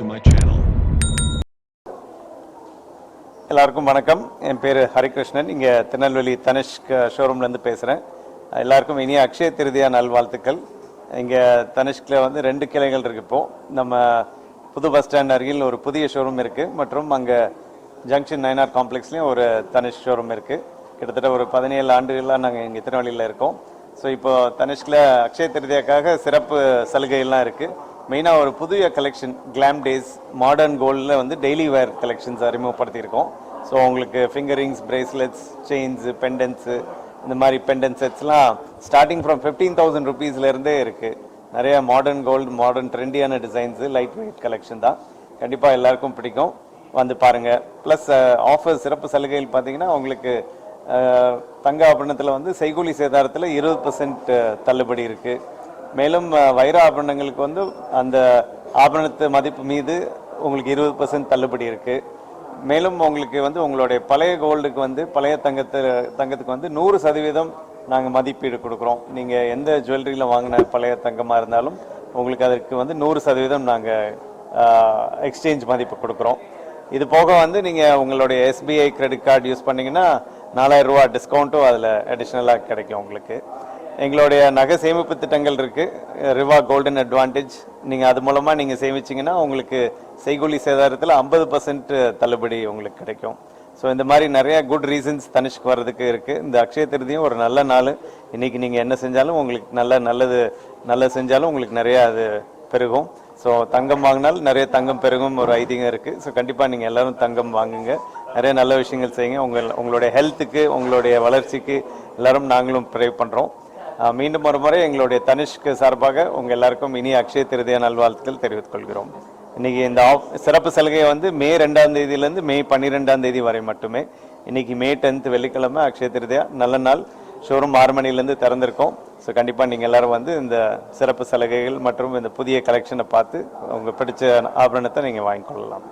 to my channel. எல்லாருக்கும் வணக்கம். என் பேர் ஹரிகிருஷ்ணன். இங்கே திருநெல்வேலி தனிஷ்க் ஷோரூம்லேருந்து பேசுகிறேன் எல்லாருக்கும் இனி அக்ஷய திருதியா நல்வாழ்த்துக்கள். இங்கே தனுஷ்கில் வந்து ரெண்டு கிளைகள் இருக்கு இப்போது நம்ம புது பஸ் ஸ்டாண்ட் அருகில் ஒரு புதிய ஷோரூம் இருக்குது மற்றும் அங்கே ஜங்ஷன் நைனார் காம்ப்ளெக்ஸ்லேயும் ஒரு தனுஷ் ஷோரூம் இருக்குது கிட்டத்தட்ட ஒரு பதினேழு ஆண்டுகளாக நாங்கள் இங்கே திருநெல்வேலியில் இருக்கோம். ஸோ இப்போது தனுஷ்கில் அக்ஷய திருதியாக்காக சிறப்பு சலுகைகள்லாம் இருக்குது மெயினாக ஒரு புதிய கலெக்ஷன் கிளாம் டேஸ் மாடர்ன் கோல்டில் வந்து டெய்லி வேர் கலெக்ஷன்ஸ் அறிமுகப்படுத்தியிருக்கோம். ஸோ உங்களுக்கு finger rings bracelets chains pendants இந்த மாதிரி பெண்டன் செட்ஸ்லாம் ஸ்டார்டிங் ஃப்ரம் ஃபிஃப்டீன் தௌசண்ட் ருபீஸ்லேருந்தே இருக்குது நிறைய மாடர்ன் கோல்டு மாடர்ன் ட்ரெண்டியான டிசைன்ஸு லைட் வெயிட் கலெக்ஷன் தான். கண்டிப்பாக எல்லாருக்கும் பிடிக்கும். வந்து பாருங்கள் ப்ளஸ் ஆஃபர் சிறப்பு சலுகைகள் பார்த்தீங்கன்னா உங்களுக்கு தங்க ஆபரணத்தில் வந்து செய்கூலி சேதாரத்தில் இருபது பர்சன்ட் தள்ளுபடி இருக்குது மேலும் வைர ஆபரணங்களுக்கு வந்து அந்த ஆபரணத்து மதிப்பு மீது உங்களுக்கு இருபது பர்சன்ட் தள்ளுபடி இருக்குது மேலும் உங்களுக்கு வந்து உங்களுடைய பழைய கோல்டுக்கு வந்து பழைய தங்கத்து தங்கத்துக்கு வந்து நூறு சதவீதம் நாங்கள் மதிப்பீடு கொடுக்குறோம். நீங்கள் எந்த ஜுவல்லரியில் வாங்கின பழைய தங்கமாக இருந்தாலும் உங்களுக்கு அதற்கு வந்து நூறு சதவீதம் நாங்கள் எக்ஸ்சேஞ்ச் மதிப்பு கொடுக்குறோம். இது போக வந்து நீங்கள் உங்களுடைய எஸ்பிஐ கிரெடிட் கார்டு யூஸ் பண்ணிங்கன்னா நாலாயிரம் ரூபா டிஸ்கவுண்ட்டும் அதில் அடிஷ்னலாக கிடைக்கும் உங்களுக்கு. எங்களுடைய நகை சேமிப்பு திட்டங்கள் இருக்குது ரிவா கோல்டன் அட்வான்டேஜ் நீங்கள் அது மூலமாக நீங்கள் சேமிச்சீங்கன்னா உங்களுக்கு செய்கூலி சேதாரத்தில் ஐம்பது பர்சன்ட் தள்ளுபடி உங்களுக்கு கிடைக்கும். ஸோ இந்த மாதிரி நிறையா குட் ரீசன்ஸ் தனிஷ்க்கு வர்றதுக்கு இருக்குது இந்த அக்ஷய திருதியும் ஒரு நல்ல நாள். இன்றைக்கி நீங்கள் என்ன செஞ்சாலும் உங்களுக்கு நல்ல நல்லது நல்லது செஞ்சாலும் உங்களுக்கு நிறையா அது பெருகும். ஸோ தங்கம் வாங்கினால் நிறைய தங்கம் பெருகும் ஒரு ஐதீகம் இருக்குது ஸோ கண்டிப்பாக நீங்கள் எல்லோரும் தங்கம் வாங்குங்க. நிறைய நல்ல விஷயங்கள் செய்யுங்க. உங்கள் உங்களுடைய ஹெல்த்துக்கு உங்களுடைய வளர்ச்சிக்கு எல்லோரும் நாங்களும் ப்ரே பண்ணுறோம் மீண்டும் ஒரு முறை எங்களுடைய தனிஷ்க்கு சார்பாக உங்கள் எல்லாருக்கும் இனி அக்ஷய திருதிய நல்வாழ்த்துக்கள் தெரிவித்துக் கொள்கிறோம். இன்னைக்கு இந்த ஆஃப் சிறப்பு சலுகை வந்து மே ரெண்டாம் தேதியிலேருந்து மே பன்னிரெண்டாம் தேதி வரை மட்டுமே. இன்னைக்கு மே டென்த் வெள்ளிக்கிழமை அக்ஷய திருதியா. நல்ல நாள். ஷோரூம் ஆறு மணிலேருந்து திறந்திருக்கோம். ஸோ கண்டிப்பாக நீங்கள் எல்லாரும் வந்து இந்த சிறப்பு சலுகைகள் மற்றும் இந்த புதிய கலெக்ஷனை பார்த்து உங்கள் பிடிச்ச ஆபரணத்தை நீங்கள் வாங்கிக்கொள்ளலாம்